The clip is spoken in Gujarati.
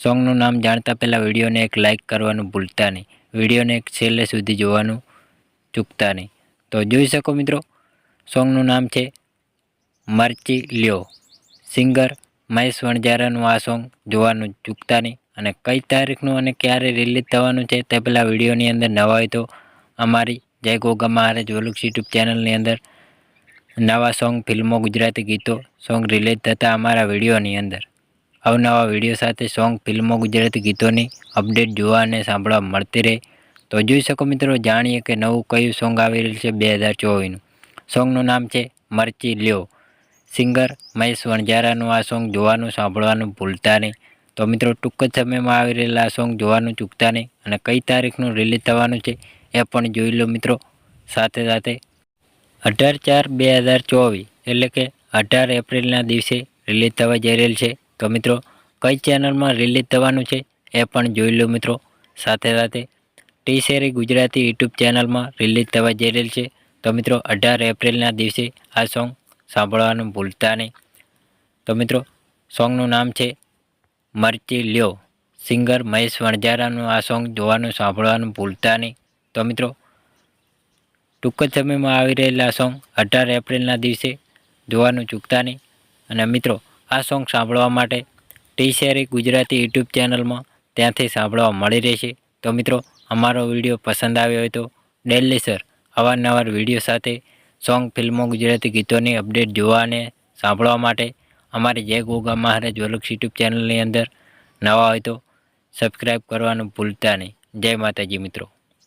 સોંગનું નામ જાણતા પહેલાં વિડીયોને એક લાઇક કરવાનું ભૂલતા નહીં. વિડીયોને એક છેલ્લે સુધી જોવાનું ચૂકતા નહીં. તો જોઈ શકો મિત્રો, સોંગનું નામ છે મરચી લ્યો. સિંગર મહેશ વણજારાનું આ સોંગ જોવાનું ચૂકતા નહીં અને કઈ તારીખનું અને ક્યારે રિલીઝ થવાનું છે તે પહેલાં વિડીયોની અંદર નવા હોય તો અમારી જય ગોગા મહારાજ વલુક્ષ યુટ્યુબ ચેનલની અંદર નવા સોંગ ફિલ્મો ગુજરાતી ગીતો સોંગ રિલીઝ થતા અમારા વિડીયોની અંદર. અવનવા વીડિયો સાથે સોંગ, ફિલ્મો, ગુજરાતી ગીતોની અપડેટ જોવા અને સાંભળવા મળતી રહે. તો જોઈ શકો મિત્રો, જાણીએ કે નવું કયું સોંગ આવી રહ્યું છે બે હજાર ચોવીસનું. સોંગનું નામ છે મરચી લ્યો. સિંગર મહેશ વણઝારાનું આ સોંગ જોવાનું સાંભળવાનું ભૂલતા નહીં. તો મિત્રો, ટૂંક જ સમયમાં આવી રહેલા આ સોંગ જોવાનું ચૂકતા નહીં અને કઈ તારીખનું રિલીઝ થવાનું છે એ પણ જોઈ લો મિત્રો. સાથે સાથે અઢાર ચાર બે હજાર ચોવીસ એટલે કે અઢાર એપ્રિલના દિવસે રિલીઝ થવા જઈ રહેલ છે તો મિત્રો, કઈ ચેનલમાં રિલીઝ થવાનું છે એ પણ જોઈ લો મિત્રો. સાથે સાથે ટી શેરી ગુજરાતી યુટ્યુબ ચેનલમાં રિલીઝ થવા જઈ રહેલ છે. તો મિત્રો, અઢાર એપ્રિલના દિવસે આ સોંગ સાંભળવાનું ભૂલતા નહીં. તો મિત્રો સોંગનું નામ છે મરચી લ્યો. સિંગર મહેશ વણઝારાનું આ સોંગ જોવાનું સાંભળવાનું ભૂલતા નહીં. તો મિત્રો, ટૂંક જ સમયમાં આવી રહેલા સોંગ અઢાર એપ્રિલના દિવસે જોવાનું ચૂકતા નહીં. અને મિત્રો આ સોંગ સાંભળવા માટે ટી શેરી ગુજરાતી યુટ્યુબ ચેનલમાં ત્યાંથી સાંભળવા મળી રહેશે. તો મિત્રો, અમારો વીડિયો પસંદ આવ્યો હોય તો ડેલી સર અવારનવાર વીડિયો સાથે સોંગ, ફિલ્મો, ગુજરાતી ગીતોની અપડેટ જોવા અને સાંભળવા માટે અમારી જય ગોગા મહારાજ વલક્ષ યુટ્યુબ ચેનલની અંદર નવા હોય તો સબસ્ક્રાઈબ કરવાનું ભૂલતા નહીં. જય માતાજી મિત્રો.